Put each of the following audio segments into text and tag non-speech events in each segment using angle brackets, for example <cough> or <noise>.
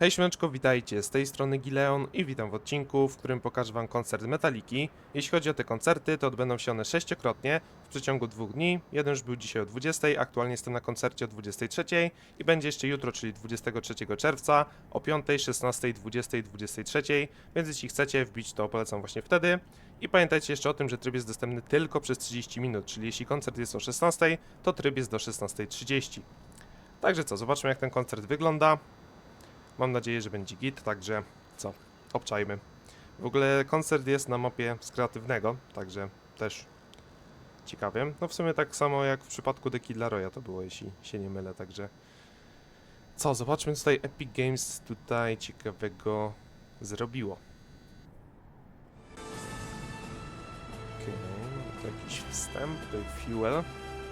Hej śmeczko, witajcie, z tej strony Gileon i witam w odcinku, w którym pokażę wam koncert Metaliki. Jeśli chodzi o te koncerty, to odbędą się one sześciokrotnie w przeciągu dwóch dni. Jeden już był dzisiaj o 20, aktualnie jestem na koncercie o 23 i będzie jeszcze jutro, czyli 23 czerwca o 5, 16, 20, 23, więc jeśli chcecie wbić, to polecam właśnie wtedy. I pamiętajcie jeszcze o tym, że tryb jest dostępny tylko przez 30 minut, czyli jeśli koncert jest o 16, to tryb jest do 16.30. Także co, zobaczmy jak ten koncert wygląda. Mam nadzieję, że będzie git, także co, obczajmy. W ogóle koncert jest na mapie z kreatywnego, także też ciekawie. No w sumie tak samo jak w przypadku The Kid Laroya to było, jeśli się nie mylę, także co, zobaczmy tutaj Epic Games tutaj ciekawego zrobiło. Okej, jakiś wstęp, tutaj Fuel.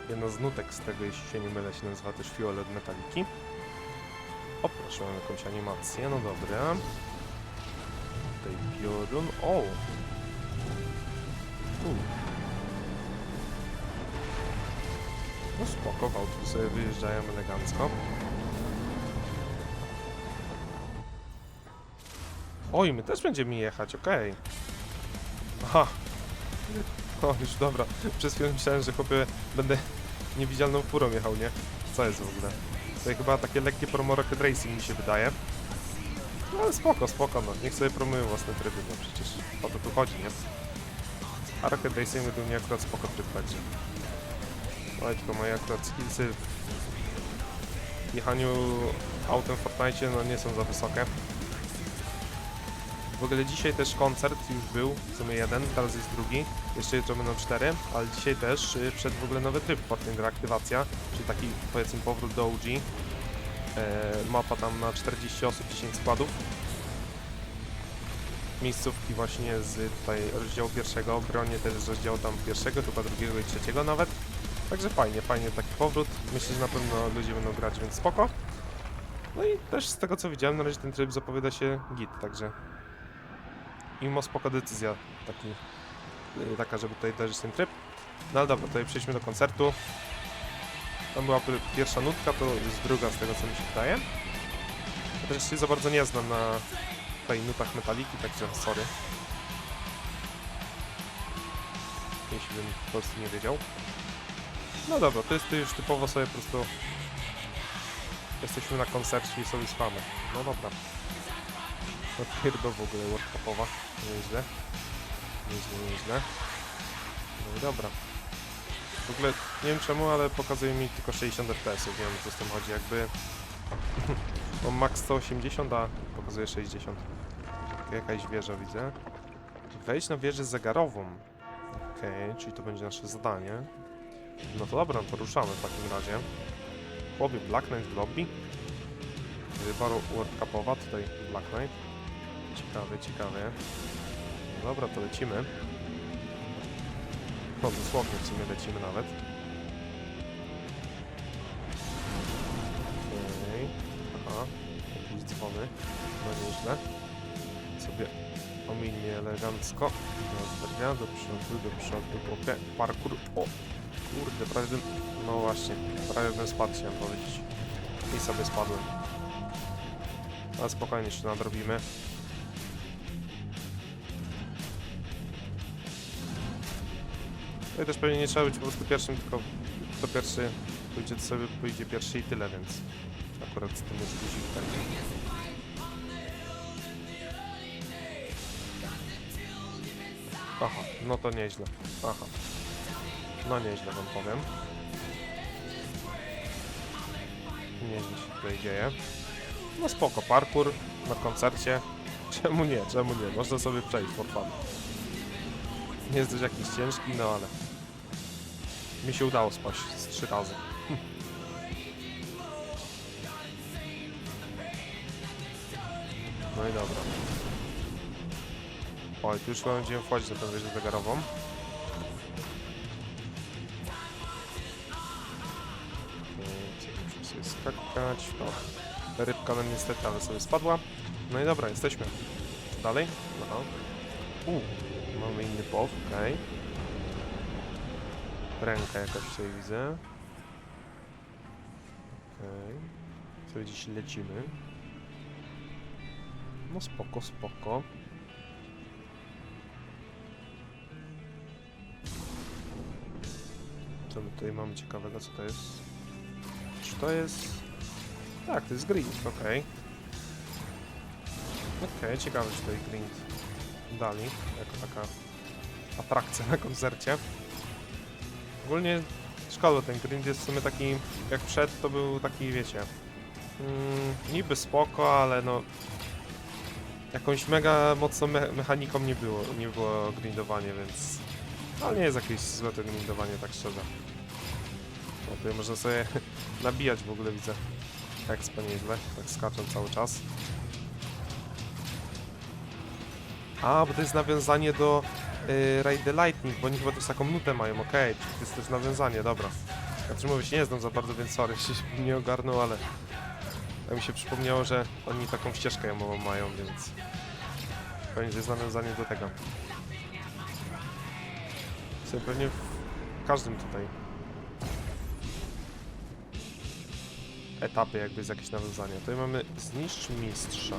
Jedna z nutek z tego, jeśli się nie mylę, się nazywa też Fuel od Metaliki. O, proszę, mam jakąś animację, no dobra. Tutaj piorun, o! U. No spoko, wałki sobie wyjeżdżają elegancko. Oj, my też będziemy jechać, okej. Aha. O, już dobra. Przez chwilę myślałem, że chłopie będę niewidzialną furą jechał, nie? Co jest w ogóle? To chyba takie lekkie promo Rocket Racing mi się wydaje. No ale spoko, spoko, no. Niech sobie promują własne tryby, no przecież o to tu chodzi, nie? A Rocket Racing według mnie akurat spoko tryb także. Ale tylko moje akurat skillsy w jechaniu autem w Fortnite no nie są za wysokie. W ogóle dzisiaj też koncert już był, w sumie jeden, teraz jest drugi, jeszcze jutro będą cztery, ale dzisiaj też y, wszedł w ogóle nowy tryb Fortnite reaktywacja, czyli taki powiedzmy powrót do OG. E, mapa tam na 40 osób, 10 składów. Miejscówki właśnie z tutaj rozdziału pierwszego, bronie też z rozdziału tam pierwszego, chyba drugiego i trzeciego nawet. Także fajnie, fajnie taki powrót. Myślę, że na pewno ludzie będą grać, więc spoko. No i też z tego co widziałem, na razie ten tryb zapowiada się git, także mimo spoko decyzja taki, y, taka, żeby tutaj darzyć ten tryb. No dobra, tutaj przejdźmy do koncertu. Tam była pierwsza nutka, to jest druga z tego co mi się wydaje. Ja też się za bardzo nie znam na tutaj nutach metaliki, także sorry. Jeśli bym po prostu nie wiedział. No dobra, to jest już typowo sobie po prostu jesteśmy na koncercie i sobie spamy. No dobra. No pierdol w ogóle World Cupowa. Nieźle. Nieźle, nieźle. No i dobra. W ogóle nie wiem czemu, ale pokazuje mi tylko 60 fps. Nie wiem co z tym chodzi. Jakby <laughs> mam max 180, a pokazuje 60. Taka Jakaś wieża widzę. Wejdź na wieżę zegarową. Okej, czyli to będzie nasze zadanie. No to dobra, to ruszamy w takim razie. Chłopie, Black Knight w lobby. Ryba World Cupowa, tutaj Black Knight. Ciekawe, ciekawe. Dobra, to lecimy. No, dosłownie w sumie lecimy nawet. Okej. Aha, jakieś dzwony. No nieźle. Sobie ominie elegancko. Dobra, do przodu, do przodu. Okej, parkour. O! Kurde, prawie bym... No właśnie, prawie bym spadł, chciałem powiedzieć. I sobie spadłem. Ale spokojnie jeszcze nadrobimy. No i też pewnie nie trzeba być po prostu pierwszym, tylko kto pierwszy pójdzie, to sobie pójdzie pierwszy i tyle, więc akurat z tym jest guzik taki. Aha, no to nieźle. Aha. No nieźle wam powiem. Nieźle się tutaj dzieje. No spoko, parkour na koncercie. <laughs> Czemu nie, czemu nie? Można sobie przejść for fun. Nie jest też jakiś ciężki, no ale mi się udało spaść z trzy razy. No i dobra. Oj, tu już chyba będziemy wchodzić na tę wieżę zegarową. Muszę sobie skakać. No, rybka no niestety, ale sobie spadła. No i dobra, jesteśmy. Dalej? Aha. U, mamy inny pow, okej. Ręka jakaś tutaj widzę. Okej. Okay. Co gdzieś lecimy. No spoko, spoko. Co my tutaj mamy ciekawego, co to jest? Czy to jest... Tak, to jest grind, okej. Okej, ciekawe, czy tutaj grind dali, jako taka atrakcja na koncercie. Ogólnie szkoda, ten grind jest w sumie taki, jak przed, to był taki, wiecie, mm, niby spoko, ale no jakąś mega mocną me mechaniką nie było, nie było grindowanie, więc ale nie jest jakieś złe to grindowanie, tak szczerze. No tutaj można sobie <laughs> nabijać w ogóle, widzę. Expa nieźle, tak skaczą cały czas. A, bo to jest nawiązanie do y, Ride the Lightning, bo oni chyba też taką nutę mają, okej, czyli to jest też nawiązanie, dobra. Znaczy mówię, się nie znam za bardzo, więc sorry, <laughs> się nie ogarnął, ale tak mi się przypomniało, że oni taką ścieżkę jamową mają, więc pewnie to jest nawiązanie do tego. Sobie pewnie w każdym tutaj etapie jakby jest jakieś nawiązanie. Tutaj mamy zniszcz mistrza.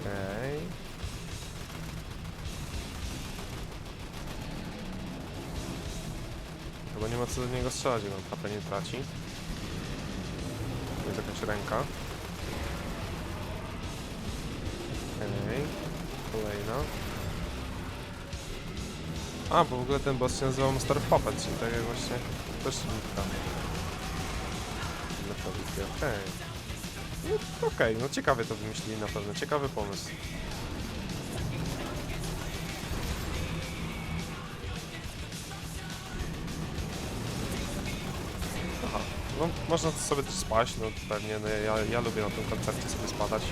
Okej. Chyba nie ma co do niego strzelać, jak on nie traci. Jest jakaś ręka. Okej. Kolejna. A, bo w ogóle ten boss się nazywał Monster Puppet, czyli tak jak właśnie też nitka. Okej. No okej, no ciekawie to wymyślili na pewno, ciekawy pomysł. No można sobie też spaść, no pewnie, no ja, ja lubię na tym koncercie sobie spadać.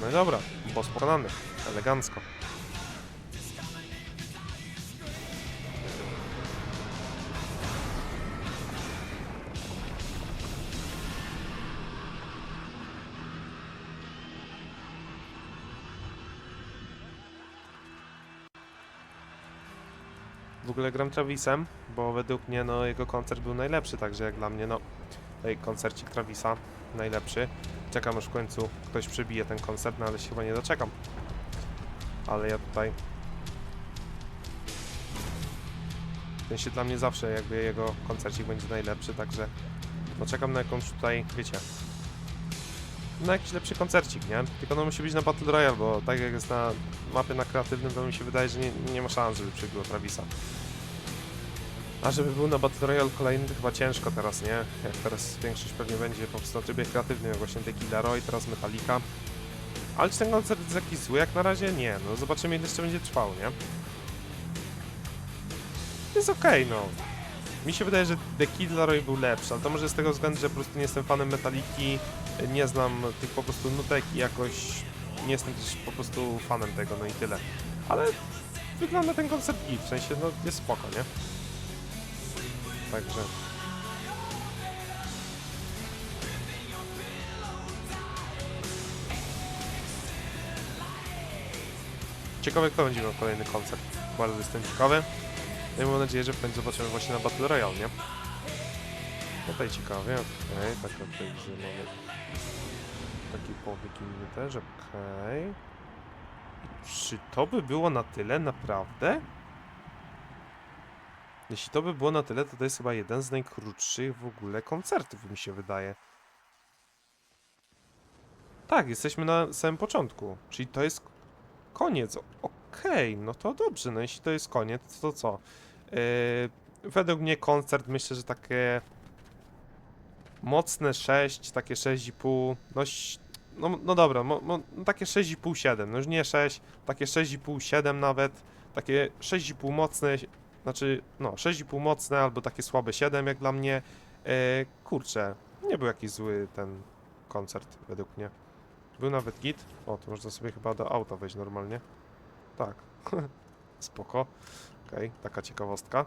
No i dobra, boss pokonany, elegancko. W ogóle gram Travisem, bo według mnie no, jego koncert był najlepszy, także jak dla mnie no tutaj koncercik Travisa najlepszy. Czekam aż w końcu ktoś przebije ten koncert, no ale się chyba nie doczekam. Ale ja tutaj... W sensie dla mnie zawsze jakby jego koncercik będzie najlepszy, także no czekam na jakąś tutaj, wiecie, na jakiś lepszy koncercik, nie? Tylko no musi być na Battle Royale, bo tak jak jest na mapie na kreatywnym, to mi się wydaje, że nie, nie ma szans, żeby przebiło Travisa. A żeby był na Battle Royale kolejny, to chyba ciężko teraz, nie? Jak teraz większość pewnie będzie po prostu na trybie kreatywnym, jak właśnie Killer Roy, teraz Metallica. Ale czy ten koncert jest jakiś zły? Jak na razie nie, no zobaczymy ile jeszcze będzie trwał, nie? Jest okej, no. Mi się wydaje, że The Kid Laroi był lepszy, ale to może z tego względu, że po prostu nie jestem fanem Metaliki, nie znam tych po prostu nutek i jakoś nie jestem też po prostu fanem tego, no i tyle. Ale wygląda ten koncert git, w sensie, no jest spoko, nie? Także... Ciekawe, kto będzie miał kolejny koncert. Bardzo jestem ciekawy. No i mam nadzieję, że w końcu zobaczymy właśnie na Battle Royale, nie? Tutaj ciekawie, okej, tak tutaj widzę, mamy taki powiek inny też, okej. I Czy to by było na tyle, naprawdę? Jeśli to by było na tyle, to to jest chyba jeden z najkrótszych w ogóle koncertów, mi się wydaje. Tak, jesteśmy na samym początku, czyli to jest koniec. Okej, no to dobrze, no jeśli to jest koniec, to co? Yy, według mnie koncert, myślę, że takie mocne 6, takie 6,5, no, no, no dobra, mo, mo, no takie 6,5, 7, no już nie 6, takie 6,5, 7 nawet, takie 6,5 mocne, znaczy, no, 6,5 mocne albo takie słabe 7 jak dla mnie. E, kurczę, nie był jakiś zły ten koncert według mnie. Był nawet git. O, to można sobie chyba do auta wejść normalnie. Tak. <laughs> Spoko. Okej, taka ciekawostka.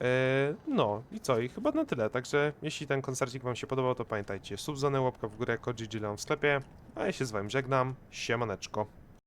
Eee, no i co, i chyba na tyle. Także jeśli ten koncercik Wam się podobał, to pamiętajcie, subzonę, łapka w górę, kod GG Leon w sklepie. A ja się z Wami żegnam. Siemaneczko.